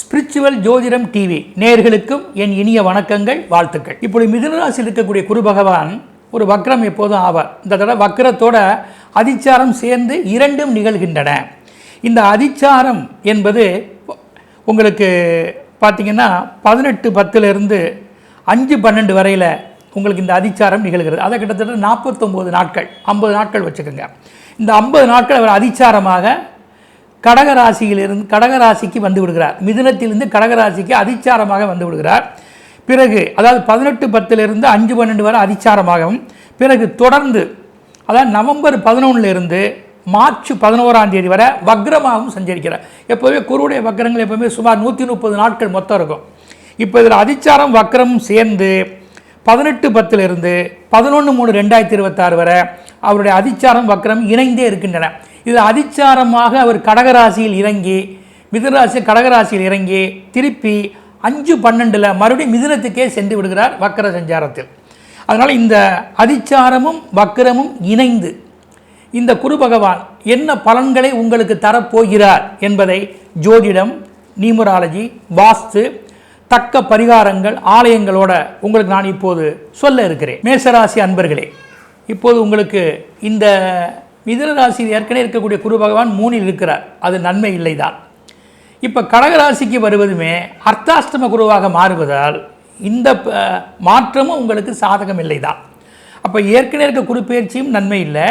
Spiritual ஜோதிடம் TV நேர்களுக்கும் என் இனிய வணக்கங்கள் வாழ்த்துக்கள். இப்பொழுது மிதுனராசியில் இருக்கக்கூடிய குரு பகவான் ஒரு வக்ரம் எப்போதும் ஆவார். இந்த தடவை வக்ரத்தோட அதிச்சாரம் சேர்ந்து இரண்டும் நிகழ்கின்றன. இந்த அதிச்சாரம் என்பது உங்களுக்கு பார்த்தீங்கன்னா பதினெட்டு பத்துலேருந்து அஞ்சு பன்னெண்டு வரையில் உங்களுக்கு இந்த அதிச்சாரம் நிகழ்கிறது. அதை கிட்டத்தட்ட நாற்பத்தொம்போது நாட்கள் ஐம்பது நாட்கள் வச்சுக்கோங்க. இந்த ஐம்பது நாட்கள் அவர் அதிச்சாரமாக கடகராசியிலிருந்து கடகராசிக்கு வந்து விடுகிறார். மிதுனத்திலிருந்து கடகராசிக்கு அதிச்சாரமாக வந்து விடுகிறார். பிறகு அதாவது பதினெட்டு பத்திலிருந்து அஞ்சு பன்னெண்டு வரை அதிச்சாரமாகவும் பிறகு தொடர்ந்து அதாவது நவம்பர் பதினொன்றிலிருந்து மார்ச் பதினோராம் தேதி வரை வக்ரமாகவும் சஞ்சரிக்கிறார். எப்போவுமே குருவுடைய வக்ரங்கள் எப்போவுமே சுமார் நூற்றி முப்பது நாட்கள் மொத்தம் இருக்கும். இப்போ இதில் அதிச்சாரம் வக்ரமும் சேர்ந்து பதினெட்டு பத்திலிருந்து பதினொன்று மூணு ரெண்டாயிரத்தி இருபத்தாறு வரை அவருடைய அதிச்சாரம் வக்கரம் இணைந்தே இருக்கின்றன. இது அதிச்சாரமாக அவர் கடகராசியில் இறங்கி மிதுனராசி கடகராசியில் இறங்கி திருப்பி அஞ்சு பன்னெண்டில் மறுபடியும் மிதுனத்துக்கே சென்று விடுகிறார் வக்கர சஞ்சாரத்தில். அதனால் இந்த அதிச்சாரமும் வக்கரமும் இணைந்து இந்த குரு பகவான் என்ன பலன்களை உங்களுக்கு தரப்போகிறார் என்பதை ஜோதிடம் நியூமராலஜி வாஸ்து தக்க பரிகாரங்கள் ஆலயங்களோட உங்களுக்கு நான் இப்போது சொல்ல இருக்கிறேன். மேசராசி அன்பர்களே இப்போது உங்களுக்கு இந்த மிதுன ராசியில் ஏற்கனவே இருக்கக்கூடிய குரு பகவான் மூணில் இருக்கிறார். அது நன்மை இல்லைதான். இப்போ கடகராசிக்கு வருவதுமே அர்த்தாஷ்டம குருவாக மாறுவதால் இந்த ப- மாற்றமும் உங்களுக்கு சாதகம் இல்லை தான் அப்போ ஏற்கனவே இருக்க குரு பயிற்சியும் நன்மை இல்லை.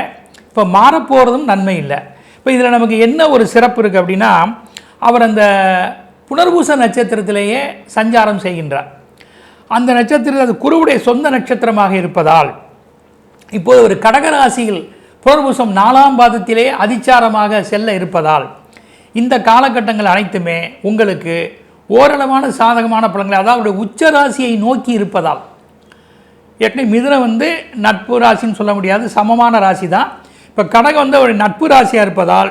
இப்போ மாறப்போகிறதும் நன்மை இல்லை. இப்போ இதில் நமக்கு என்ன ஒரு சிறப்பு இருக்குது அப்படின்னா அவர் அந்த புனர்பூச நட்சத்திரத்திலேயே சஞ்சாரம் செய்கின்றார். அந்த நட்சத்திரம் அது குருவுடைய சொந்த நட்சத்திரமாக இருப்பதால் இப்போது ஒரு கடகராசியில் புனர்பூசம் நாலாம் பாதத்திலே அதிச்சாரமாக செல்ல இருப்பதால் இந்த காலகட்டங்கள் அனைத்துமே உங்களுக்கு ஓரளவான சாதகமான பலன்களை அதாவது உச்ச ராசியை நோக்கி இருப்பதால் ஏற்கனவே மிதுனை வந்து நட்பு ராசின்னு சொல்ல முடியாது சமமான ராசி தான் இப்போ கடகம் வந்து ஒரு நட்பு ராசியாக இருப்பதால்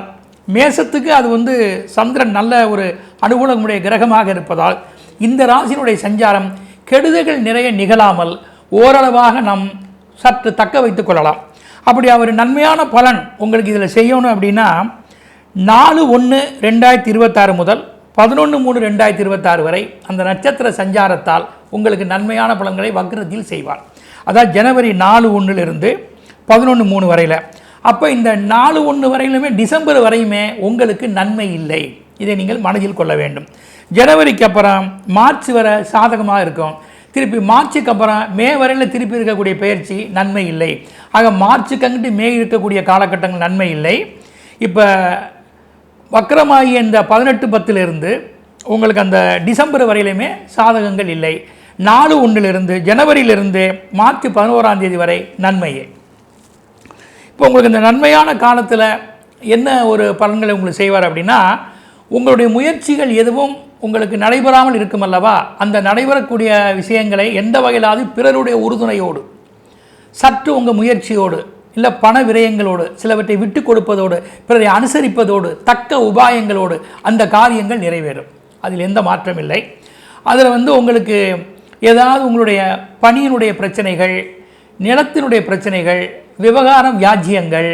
மேசத்துக்கு அது வந்து சந்திரன் நல்ல ஒரு அனுகூலமுடைய கிரகமாக இருப்பதால் இந்த ராசியினுடைய சஞ்சாரம் கெடுதல்கள் நிறைய நிகழாமல் ஓரளவாக நாம் சற்று தக்க வைத்து கொள்ளலாம். அப்படி அவர் நன்மையான பலன் உங்களுக்கு இதில் செய்யணும் அப்படின்னா நாலு ஒன்று ரெண்டாயிரத்தி இருபத்தாறு முதல் பதினொன்று மூணு ரெண்டாயிரத்தி இருபத்தாறு வரை அந்த நட்சத்திர சஞ்சாரத்தால் உங்களுக்கு நன்மையான பலன்களை வக்ரத்தில் செய்வார். அதாவது ஜனவரி நாலு ஒன்றிலிருந்து பதினொன்று மூணு வரையில் அப்போ இந்த நாலு ஒன்று வரையிலுமே டிசம்பர் வரையுமே உங்களுக்கு நன்மை இல்லை. இதை நீங்கள் மனதில் கொள்ள வேண்டும். ஜனவரிக்கு அப்புறம் மார்ச் வரை சாதகமாக இருக்கும். திருப்பி மார்ச்சுக்கு அப்புறம் மே வரையில் திருப்பி இருக்கக்கூடிய பயிற்சி நன்மை இல்லை. ஆக மார்ச்சுக்கு அங்கிட்டு மே இருக்கக்கூடிய காலகட்டங்கள் நன்மை இல்லை. இப்போ வக்கரமாகிய இந்த பதினெட்டு பத்திலிருந்து உங்களுக்கு அந்த டிசம்பர் வரையிலுமே சாதகங்கள் இல்லை. நாலு ஒன்றிலிருந்து ஜனவரியிலிருந்து மார்ச் பதினோராம் தேதி வரை நன்மையே. இப்போ உங்களுக்கு இந்த நன்மையான காலத்தில் என்ன ஒரு பலன்களை உங்களுக்கு செய்வார் அப்படின்னா உங்களுடைய முயற்சிகள் எதுவும் உங்களுக்கு நடைபெறாமல் இருக்கும் அல்லவா? அந்த நடைபெறக்கூடிய விஷயங்களை எந்த வகையிலாவது பிறருடைய உறுதுணையோடு சற்று உங்கள் முயற்சியோடு இல்லை பண விரயங்களோடு சிலவற்றை விட்டு கொடுப்பதோடு பிறரை அனுசரிப்பதோடு தக்க உபாயங்களோடு அந்த காரியங்கள் நிறைவேறும். அதில் எந்த மாற்றம் இல்லை. அதில் வந்து உங்களுக்கு ஏதாவது உங்களுடைய பணியினுடைய பிரச்சனைகள் நிலத்தினுடைய பிரச்சனைகள் விவகாரம் வியாஜ்யங்கள்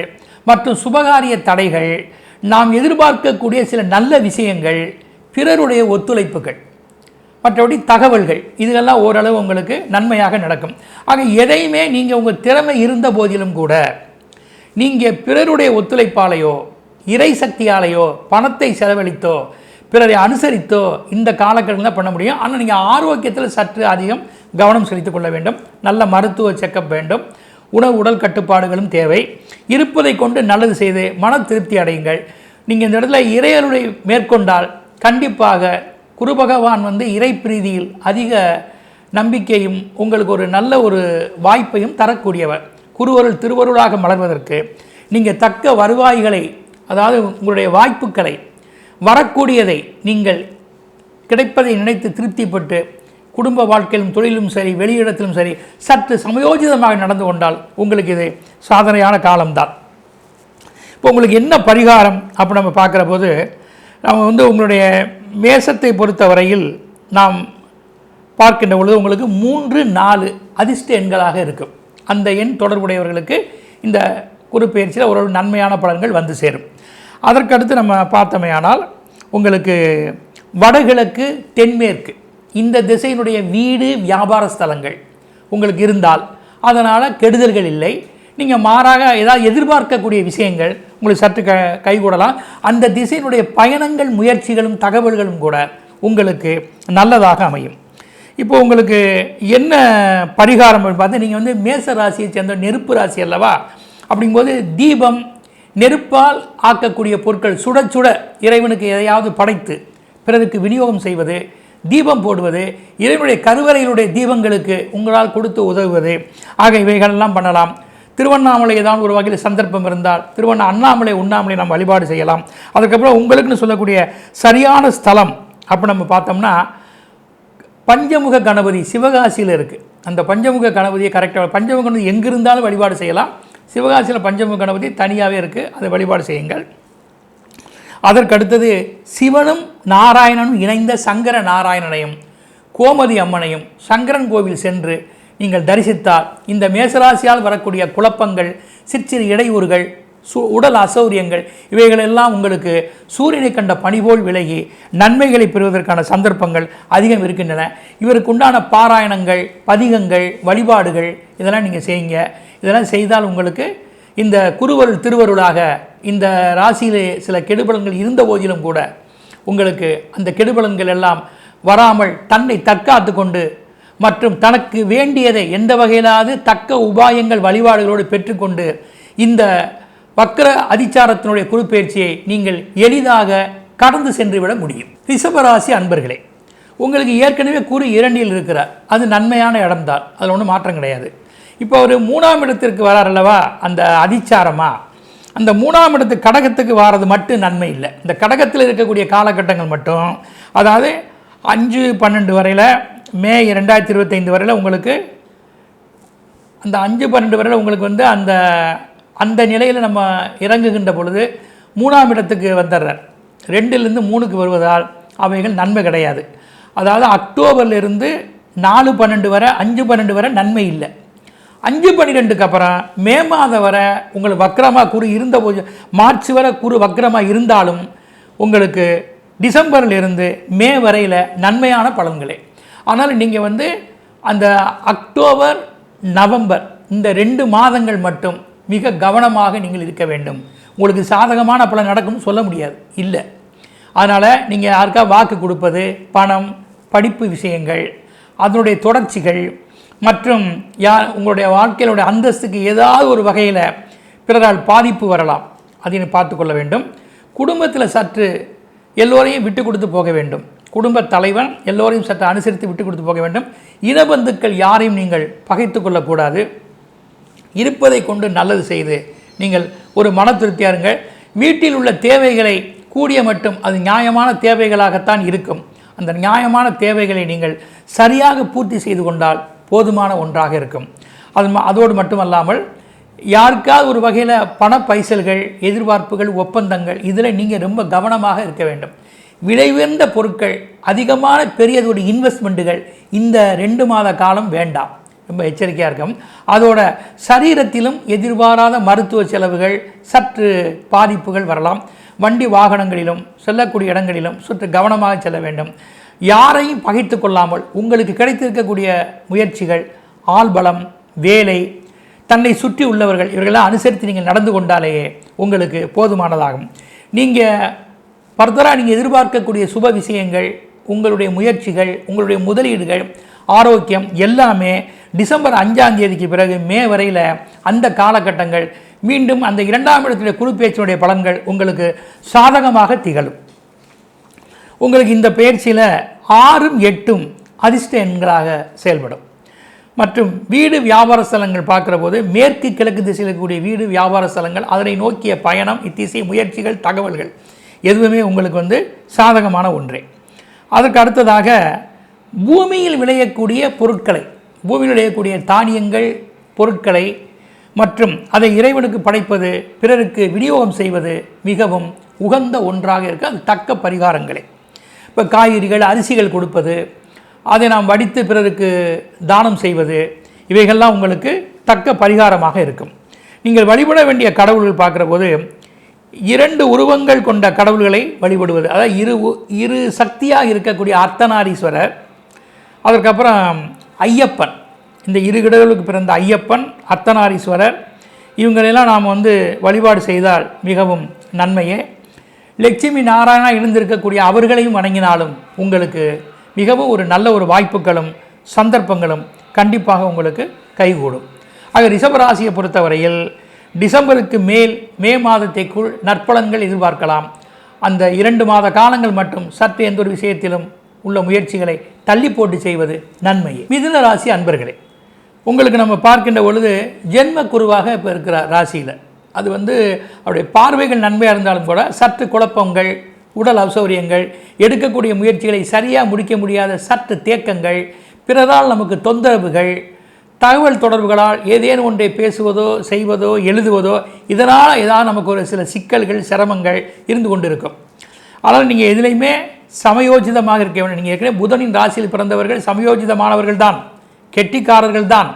மற்றும் சுபகாரிய தடைகள் நாம் எதிர்பார்க்கக்கூடிய சில நல்ல விஷயங்கள் பிறருடைய ஒத்துழைப்புகள். மற்றபடி தகவல்கள் இதெல்லாம் ஓரளவு உங்களுக்கு நன்மையாக நடக்கும். ஆக எதையுமே நீங்கள் உங்கள் திறமை இருந்த போதிலும் கூட நீங்கள் பிறருடைய ஒத்துழைப்பாலேயோ இறை சக்தியாலேயோ பணத்தை செலவழித்தோ பிறரை அனுசரித்தோ இந்த காலகட்டத்தில் பண்ண முடியும். ஆனால் நீங்கள் ஆரோக்கியத்தில் சற்று அதிகம் கவனம் செலுத்திக் கொள்ள வேண்டும். நல்ல மருத்துவ செக்கப் வேண்டும். உணவு உடல் கட்டுப்பாடுகளும் தேவை. இருப்பதை கொண்டு நல்லது செய்து மன திருப்தி அடையுங்கள். நீங்கள் இந்த இடத்துல இறையருளை மேற்கொண்டால் கண்டிப்பாக குரு பகவான் வந்து இறை பிரீதியில் அதிக நம்பிக்கையும் உங்களுக்கு ஒரு நல்ல ஒரு வாய்ப்பையும் தரக்கூடியவர். குருவருள் திருவருளாக மலர்வதற்கு நீங்கள் தக்க வருவாய்களை அதாவது உங்களுடைய வாய்ப்புகளை வரக்கூடியதை நீங்கள் கிடைப்பதை நினைத்து திருப்திப்பட்டு குடும்ப வாழ்க்கையிலும் தொழிலும் சரி வெளியிடத்திலும் சரி சற்று சமயோஜிதமாக நடந்து கொண்டால் உங்களுக்கு இது சாதனையான காலம்தான். இப்போ உங்களுக்கு என்ன பரிகாரம் அப்போ நம்ம பார்க்குற போது நம்ம வந்து உங்களுடைய மேசத்தை பொறுத்தவரையில் நாம் பார்க்கின்ற பொழுது உங்களுக்கு மூன்று நாலு அதிர்ஷ்ட எண்களாக இருக்கும். அந்த எண் தொடர்புடையவர்களுக்கு இந்த குரு பயிற்சியில் ஒரு நன்மையான பலன்கள் வந்து சேரும். அதற்கடுத்து நம்ம பார்த்தோமேயானால் உங்களுக்கு வடகிழக்கு தென்மேற்கு இந்த திசையினுடைய வீடு வியாபார ஸ்தலங்கள் உங்களுக்கு இருந்தால் அதனால் கெடுதல்கள் இல்லை. நீங்கள் மாறாக ஏதாவது எதிர்பார்க்கக்கூடிய விஷயங்கள் உங்களுக்கு சற்று க கைகூடலாம். அந்த திசையினுடைய பயணங்கள் முயற்சிகளும் தகவல்களும் கூட உங்களுக்கு நல்லதாக அமையும். இப்போ உங்களுக்கு என்ன பரிகாரம் பார்த்தா நீங்கள் வந்து மேச ராசியை சேர்ந்த நெருப்பு ராசி அல்லவா? அப்படிங்கும்போது தீபம் நெருப்பால் ஆக்கக்கூடிய பொருட்கள் சுட சுட இறைவனுக்கு எதையாவது படைத்து பிறருக்கு விநியோகம் செய்வது தீபம் போடுவது இறைவனுடைய கருவறையினுடைய தீபங்களுக்கு உங்களால் கொடுத்து உதவுவது. ஆக இவைகளெல்லாம் பண்ணலாம். திருவண்ணாமலை ஏதாவது ஒரு வகையில் சந்தர்ப்பம் இருந்தால் திருவண்ணா அண்ணாமலை உண்ணாமலை நம்ம வழிபாடு செய்யலாம். அதுக்கப்புறம் உங்களுக்குன்னு சொல்லக்கூடிய சரியான ஸ்தலம் அப்போ நம்ம பார்த்தோம்னா பஞ்சமுக கணபதி சிவகாசியில் இருக்குது அந்த பஞ்சமுக கணபதியை கரெக்டாக பஞ்சமுக கணபதி எங்கே இருந்தாலும் வழிபாடு செய்யலாம். சிவகாசியில் பஞ்சமுக கணபதி தனியாகவே இருக்குது அதை வழிபாடு செய்யுங்கள். அதற்கடுத்தது சிவனும் நாராயணனும் இணைந்த சங்கர நாராயணனையும் கோமதி அம்மனையும் சங்கரன் கோவில் சென்று நீங்கள் தரிசித்தால் இந்த மேசராசியால் வரக்கூடிய குழப்பங்கள் சிற்சிறு இடையூறுகள் சு உடல் அசௌரியங்கள் இவைகளெல்லாம் உங்களுக்கு சூரியனை கண்ட பணிபோல் விலகி நன்மைகளை பெறுவதற்கான சந்தர்ப்பங்கள் அதிகம் இருக்கின்றன. இவருக்கு உண்டான பாராயணங்கள் பதிகங்கள் வழிபாடுகள் இதெல்லாம் நீங்கள் செய்யுங்க. இதெல்லாம் செய்தால் உங்களுக்கு இந்த குருவருள் திருவருளாக இந்த ராசியிலே சில கெடுபலன்கள் இருந்த போதிலும் கூட உங்களுக்கு அந்த கெடுபலன்கள் எல்லாம் வராமல் தன்னை தற்காத்து கொண்டு மற்றும் தனக்கு வேண்டியதை எந்த வகையிலாவது தக்க உபாயங்கள் வழிபாடுகளோடு பெற்றுக்கொண்டு இந்த வக்கர அதிச்சாரத்தினுடைய குருப்பெயர்ச்சியை நீங்கள் எளிதாக கடந்து சென்றுவிட முடியும். ரிஷபராசி அன்பர்களே உங்களுக்கு ஏற்கனவே குரு இரண்டில் இருக்கிறார். அது நன்மையான இடம்தான். அதில் ஒன்றும் மாற்றம் கிடையாது. இப்போ ஒரு மூணாம் இடத்திற்கு வரார் அல்லவா? அந்த அதிச்சாரமாக அந்த மூணாம் இடத்து கடகத்துக்கு வரது மட்டும் நன்மை இல்லை. இந்த கடகத்தில் இருக்கக்கூடிய காலகட்டங்கள் மட்டும். அதாவது அஞ்சு பன்னெண்டு வரையில் மே ரெண்டாயிரத்தி இருபத்தைந்து வரையில் உங்களுக்கு அந்த அஞ்சு பன்னெண்டு வரையில் உங்களுக்கு வந்து அந்த அந்த நிலையில் நம்ம இறங்குகின்ற பொழுது மூணாம் இடத்துக்கு வந்துடுறார். ரெண்டுலேருந்து மூணுக்கு வருவதால் அவைகள் நன்மை கிடையாது. அதாவது அக்டோபர்லேருந்து நாலு பன்னெண்டு வரை அஞ்சு பன்னெண்டு வரை நன்மை இல்லை. அஞ்சு பன்னிரெண்டுக்கு அப்புறம் மே மாதம் வரை உங்களுக்கு வக்கரமாக குரு இருந்த போது மார்ச் வரை குரு வக்கரமாக இருந்தாலும் உங்களுக்கு டிசம்பர்லேருந்து மே வரையில் நன்மையான பலன்களே. ஆனால் நீங்கள் வந்து அந்த அக்டோபர் நவம்பர் இந்த ரெண்டு மாதங்கள் மட்டும் மிக கவனமாக நீங்கள் இருக்க வேண்டும். உங்களுக்கு சாதகமான பலன் நடக்கும்னு சொல்ல முடியாது. இல்லை. அதனால் நீங்கள் யாருக்கா வாக்கு கொடுப்பது பணம் படிப்பு விஷயங்கள் அதனுடைய தொடர்ச்சிகள் மற்றும் யார் உங்களுடைய வாழ்க்கையினுடைய அந்தஸ்துக்கு ஏதாவது ஒரு வகையில் பிறரால் பாதிப்பு வரலாம். அதை பார்த்து கொள்ள வேண்டும். குடும்பத்தில் சற்று எல்லோரையும் விட்டு கொடுத்து போக வேண்டும். குடும்ப தலைவன் எல்லோரையும் சற்று அனுசரித்து விட்டு கொடுத்து போக வேண்டும். இனபந்துக்கள் யாரையும் நீங்கள் பகைத்து கொள்ளக்கூடாது இருப்பதை கொண்டு நல்லது செய்து நீங்கள் ஒரு மன திருப்தியாக இருங்கள். வீட்டில் உள்ள தேவைகளை கூடிய மட்டும் அது நியாயமான தேவைகளாகத்தான் இருக்கும். அந்த நியாயமான தேவைகளை நீங்கள் சரியாக பூர்த்தி செய்து கொண்டால் போதுமான ஒன்றாக இருக்கும். அது அதோடு மட்டுமல்லாமல் யாருக்காவது ஒரு வகையில் பண பைசல்கள் எதிர்பார்ப்புகள் ஒப்பந்தங்கள் இதில் நீங்கள் ரொம்ப கவனமாக இருக்க வேண்டும். விலை உயர்ந்த பொருட்கள் அதிகமான பெரியதொரு இன்வெஸ்ட்மெண்ட்டுகள் இந்த ரெண்டு மாத காலம் வேண்டாம். ரொம்ப எச்சரிக்கையாக இருக்கும் அதோட சரீரத்திலும் எதிர்பாராத மருத்துவ செலவுகள் சற்று பாதிப்புகள் வரலாம். வண்டி வாகனங்களிலும் செல்லக்கூடிய இடங்களிலும் சற்று கவனமாக செல்ல வேண்டும். யாரையும் பகைத்து கொள்ளாமல் உங்களுக்கு கிடைத்திருக்கக்கூடிய முயற்சிகள் ஆள்பலம் வேலை தன்னை சுற்றி உள்ளவர்கள் இவர்களெல்லாம் அனுசரித்து நீங்கள் நடந்து கொண்டாலேயே உங்களுக்கு போதுமானதாகும். நீங்கள் ஃபர்தராக நீங்கள் எதிர்பார்க்கக்கூடிய சுப விஷயங்கள் உங்களுடைய முயற்சிகள் உங்களுடைய முதலீடுகள் ஆரோக்கியம் எல்லாமே டிசம்பர் அஞ்சாம் தேதிக்கு பிறகு மே வரையில் அந்த காலகட்டங்கள் மீண்டும் அந்த இரண்டாம் இடத்துடைய குறுப்பேச்சினுடைய பலன்கள் உங்களுக்கு சாதகமாக திகழும். உங்களுக்கு இந்த பயிற்சியில் ஆறும் எட்டும் அதிர்ஷ்ட எண்களாக செயல்படும். மற்றும் வீடு வியாபார ஸ்தலங்கள் பார்க்குற போது மேற்கு கிழக்கு திசையில் இருக்கக்கூடிய வீடு வியாபார ஸ்தலங்கள் அதனை நோக்கிய பயணம் இத்திசை முயற்சிகள் தகவல்கள் எதுவுமே உங்களுக்கு வந்து சாதகமான ஒன்றே. அதற்கு அடுத்ததாக பூமியில் விளையக்கூடிய பொருட்களை பூமியில் விளையக்கூடிய தானியங்கள் பொருட்களை மற்றும் அதை இறைவனுக்கு படைப்பது பிறருக்கு விநியோகம் செய்வது மிகவும் உகந்த ஒன்றாக இருக்க. அது தக்க பரிகாரங்களே. இப்போ காய்கறிகள் அரிசிகள் கொடுப்பது அதை நாம் வடித்து பிறருக்கு தானம் செய்வது இவைகள்லாம் உங்களுக்கு தக்க பரிகாரமாக இருக்கும். நீங்கள் வழிபட வேண்டிய கடவுள்கள் பார்க்குற போது இரண்டு உருவங்கள் கொண்ட கடவுள்களை வழிபடுவது அதாவது இரு உ- இரு சக்தியாக இருக்கக்கூடிய அர்த்தநாரீஸ்வரர் அதற்கப்புறம் ஐயப்பன் இந்த இரு கடவுளுக்கு பிறந்த ஐயப்பன் அர்த்தநாரீஸ்வரர் இவங்களெல்லாம் நாம் வந்து வழிபாடு செய்தால் மிகவும் நன்மையே லட்சுமி நாராயணா இருந்திருக்கக்கூடிய அவர்களையும் வணங்கினாலும் உங்களுக்கு மிகவும் ஒரு நல்ல ஒரு வாய்ப்புகளும் சந்தர்ப்பங்களும் கண்டிப்பாக உங்களுக்கு கைகூடும். ஆக ரிஷபராசியை பொறுத்தவரையில் டிசம்பருக்கு மேல் மே மாதத்தைக்குள் நற்பலன்கள் எதிர்பார்க்கலாம். அந்த இரண்டு மாத காலங்கள் மட்டும் சற்று எந்த ஒரு விஷயத்திலும் உள்ள முயற்சிகளை தள்ளி போட்டு செய்வது நன்மையே. மிதுன ராசி அன்பர்களே உங்களுக்கு நம்ம பார்க்கின்ற பொழுது ஜென்ம குருவாக இப்போ இருக்கிற ராசியில் அது வந்து அவருடைய பார்வைகள் நன்மையாக இருந்தாலும் கூட சற்று குழப்பங்கள் உடல் அசௌரியங்கள் எடுக்கக்கூடிய முயற்சிகளை சரியாக முடிக்க முடியாத சற்று தேக்கங்கள் பிறரால் நமக்கு தொந்தரவுகள் தகவல் தொடர்புகளால் ஏதேனும் ஒன்றை பேசுவதோ செய்வதோ எழுதுவதோ இதனால் ஏதாவது நமக்கு ஒரு சில சிக்கல்கள் சிரமங்கள் இருந்து கொண்டு இருக்கும் ஆனால் நீங்கள் எதுலையுமே சமயோஜிதமாக இருக்க வேண்டும். நீங்கள் ஏற்கனவே புதனின் ராசியில் பிறந்தவர்கள் சமயோஜிதமானவர்கள் தான் கெட்டிக்காரர்கள் தான்.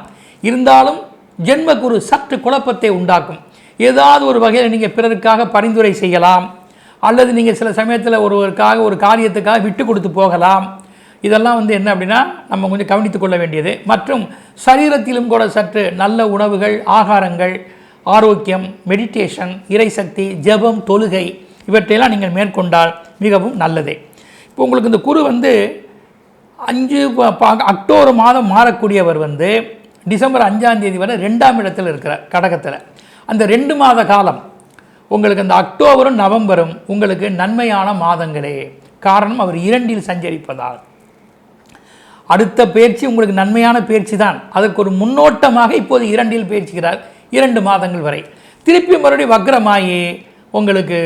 இருந்தாலும் ஜென்மக்குரு சற்று குழப்பத்தை உண்டாக்கும். ஏதாவது ஒரு வகையில் நீங்கள் பிறருக்காக பரிந்துரை செய்யலாம். அல்லது நீங்கள் சில சமயத்தில் ஒருவருக்காக ஒரு காரியத்துக்காக விட்டு கொடுத்து போகலாம். இதெல்லாம் வந்து என்ன அப்படின்னா நம்ம கொஞ்சம் கவனித்து கொள்ள வேண்டியது. மற்றும் சரீரத்திலும் கூட சற்று நல்ல உணவுகள் ஆகாரங்கள் ஆரோக்கியம் மெடிடேஷன் இறைசக்தி ஜெபம் தொழுகை இவற்றையெல்லாம் நீங்கள் மேற்கொண்டால் மிகவும் நல்லது. இப்போ உங்களுக்கு இந்த குரு வந்து அஞ்சு ப- அக்டோபர் மாதம் மாறக்கூடியவர் வந்து டிசம்பர் அஞ்சாம் தேதி வரை ரெண்டாம் இடத்தில் இருக்கிறார் கடகத்தில். அந்த ரெண்டு மாத காலம். உங்களுக்கு அந்த அக்டோபரும் நவம்பரும் உங்களுக்கு நன்மையான மாதங்களே. காரணம் அவர் இரண்டில் சஞ்சரிப்பதால். அடுத்த பயிற்சி உங்களுக்கு நன்மையான பயிற்சி தான் அதற்கு ஒரு முன்னோட்டமாக இப்போது இரண்டில் பயிற்சிக்கிறார் இரண்டு மாதங்கள் வரை. திருப்பி மறுபடியும் வக்ரமாயி உங்களுக்கு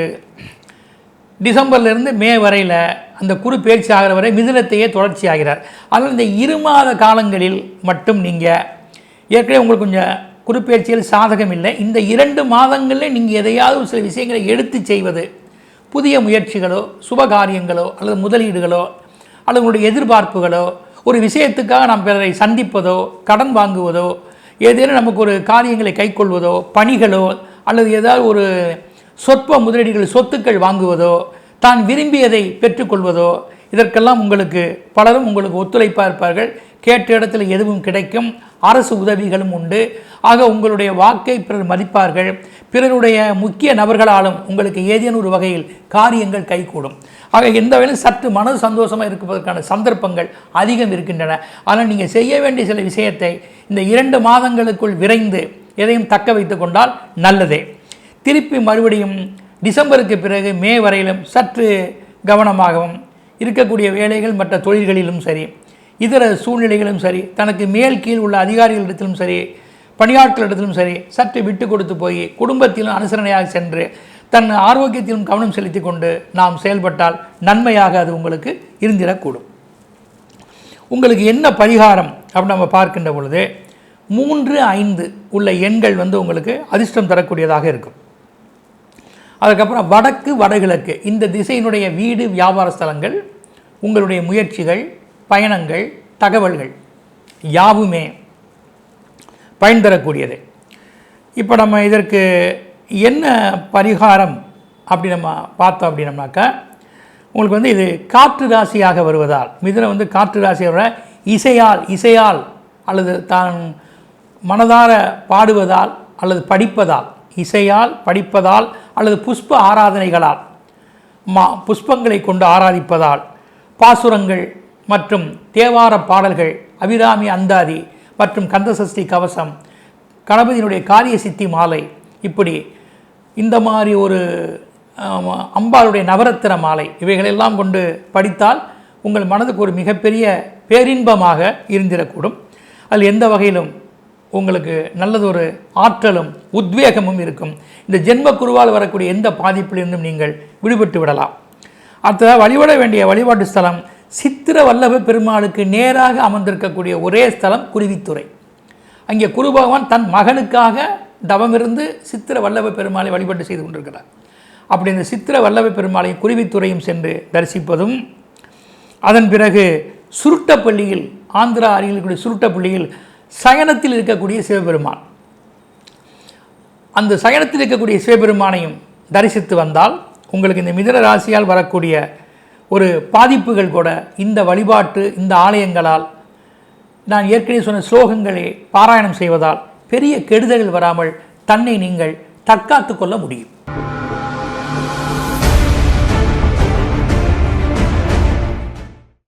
டிசம்பர்லேருந்து மே வரையில் அந்த குறு பயிற்சி ஆகிற வரை மிதுனத்தையே தொடர்ச்சி ஆகிறார் அதனால் இந்த இரு மாத காலங்களில் மட்டும் நீங்கள் ஏற்கனவே உங்களுக்கு கொஞ்சம் குறிப்பேச்சியில் சாதகம் இல்லை. இந்த இரண்டு மாதங்களில் நீங்கள் எதையாவது ஒரு சில விஷயங்களை எடுத்து செய்வது புதிய முயற்சிகளோ சுபகாரியங்களோ அல்லது முதலீடுகளோ அல்லது உங்களுடைய எதிர்பார்ப்புகளோ ஒரு விஷயத்துக்காக நாம் பிறரை சந்திப்பதோ கடன் வாங்குவதோ ஏதேனும் நமக்கு ஒரு காரியங்களை கைக்கொள்வதோ பணிகளோ அல்லது ஏதாவது ஒரு சொற்ப முதலீடுகள் சொத்துக்கள் வாங்குவதோ தான் விரும்பியதை பெற்றுக்கொள்வதோ இதற்கெல்லாம் உங்களுக்கு பலரும் உங்களுக்கு ஒத்துழைப்பாக இருப்பார்கள். கேட்ட இடத்துல எதுவும் கிடைக்கும் அரசு உதவிகளும் உண்டு. ஆக உங்களுடைய வாக்கை பிறர் மதிப்பார்கள். பிறருடைய முக்கிய நபர்களாலும் உங்களுக்கு ஏதேனும் ஒரு வகையில் காரியங்கள் கைகூடும். ஆக எந்த வேலையும் சற்று மனது சந்தோஷமாக இருப்பதற்கான சந்தர்ப்பங்கள் அதிகம் இருக்கின்றன. ஆனால் நீங்கள் செய்ய வேண்டிய சில விஷயத்தை இந்த இரண்டு மாதங்களுக்குள் விரைந்து எதையும் தக்க வைத்து கொண்டால் நல்லதே. திருப்பி மறுபடியும் டிசம்பருக்கு பிறகு மே வரையிலும் சற்று கவனமாகவும் இருக்கக்கூடிய வேலைகள் மற்ற தொழில்களிலும் சரி. இதர சூழ்நிலைகளும் சரி தனக்கு மேல் கீழ் உள்ள அதிகாரிகளிடத்திலும் சரி பணியாட்களிடத்திலும் சரி சற்று விட்டு கொடுத்து போய் குடும்பத்திலும் அனுசரணையாக சென்று தன் ஆரோக்கியத்திலும் கவனம் செலுத்தி கொண்டு நாம் செயல்பட்டால் நன்மையாக அது உங்களுக்கு இருந்திடக்கூடும். உங்களுக்கு என்ன பரிகாரம் அப்படின்னு நம்ம பார்க்கின்ற பொழுது மூன்று ஐந்து உள்ள எண்கள் வந்து உங்களுக்கு அதிர்ஷ்டம் தரக்கூடியதாக இருக்கும். அதுக்கப்புறம் வடக்கு வடகிழக்கு இந்த திசையினுடைய வீடு வியாபார ஸ்தலங்கள் உங்களுடைய முயற்சிகள் பயணங்கள் தகவல்கள் யாவுமே பயன் தரக்கூடியது. இப்போ நம்ம இதற்கு என்ன பரிகாரம் அப்படி நம்ம பார்த்தோம் அப்படின்னம்னாக்கா உங்களுக்கு வந்து இது காற்று ராசியாக வருவதால் மிதுனம் வந்து காற்று ராசியாக வர இசையால் இசையால் அல்லது தான் மனதார பாடுவதால் அல்லது படிப்பதால் இசையால் படிப்பதால் அல்லது புஷ்ப ஆராதனைகளால் மா புஷ்பங்களை கொண்டு ஆராதிப்பதால் பாசுரங்கள் மற்றும் தேவார பாடல்கள் அபிராமி அந்தாதி மற்றும் கந்தசஷ்டி கவசம் கணபதியினுடைய காரிய சித்தி மாலை இப்படி இந்த மாதிரி ஒரு அம்பாளுடைய நவரத்தின மாலை இவைகளெல்லாம் கொண்டு படித்தால் உங்கள் மனதுக்கு ஒரு மிகப்பெரிய பேரின்பமாக இருந்திடக்கூடும். அதில் எந்த வகையிலும் உங்களுக்கு நல்லதொரு ஆற்றலும் உத்வேகமும் இருக்கும். இந்த ஜென்ம குருவால் வரக்கூடிய எந்த பாதிப்பிலிருந்தும் நீங்கள் விடுபட்டு விடலாம். அடுத்ததாக வழிபட வேண்டிய வழிபாட்டு ஸ்தலம் சித்திர வல்லப பெருமாளுக்கு நேராக அமர்ந்திருக்கக்கூடிய ஒரே ஸ்தலம் குருவித்துறை. அங்கே குரு பகவான் தன் மகனுக்காக தவமிருந்து சித்திர வல்லப பெருமாளை வழிபாட்டு செய்து கொண்டிருக்கிறார். அப்படி இந்த சித்திர வல்லப பெருமாளையும் குருவித்துறையும் சென்று தரிசிப்பதும் அதன் பிறகு சுருட்டப்பள்ளியில் ஆந்திரா அருகில் இருக்கக்கூடிய சுருட்டப்பள்ளியில் சயனத்தில் இருக்கக்கூடிய சிவபெருமான். அந்த சயனத்தில் இருக்கக்கூடிய சிவபெருமானையும் தரிசித்து வந்தால் உங்களுக்கு இந்த மிதன ராசியால் வரக்கூடிய ஒரு பாதிப்புகள் கூட இந்த வழிபாட்டு இந்த ஆலயங்களால் நான் ஏற்கனவே சொன்ன ஸ்லோகங்களை பாராயணம் செய்வதால் பெரிய கெடுதல்கள் வராமல் தன்னை நீங்கள் தற்காத்து கொள்ள முடியும்.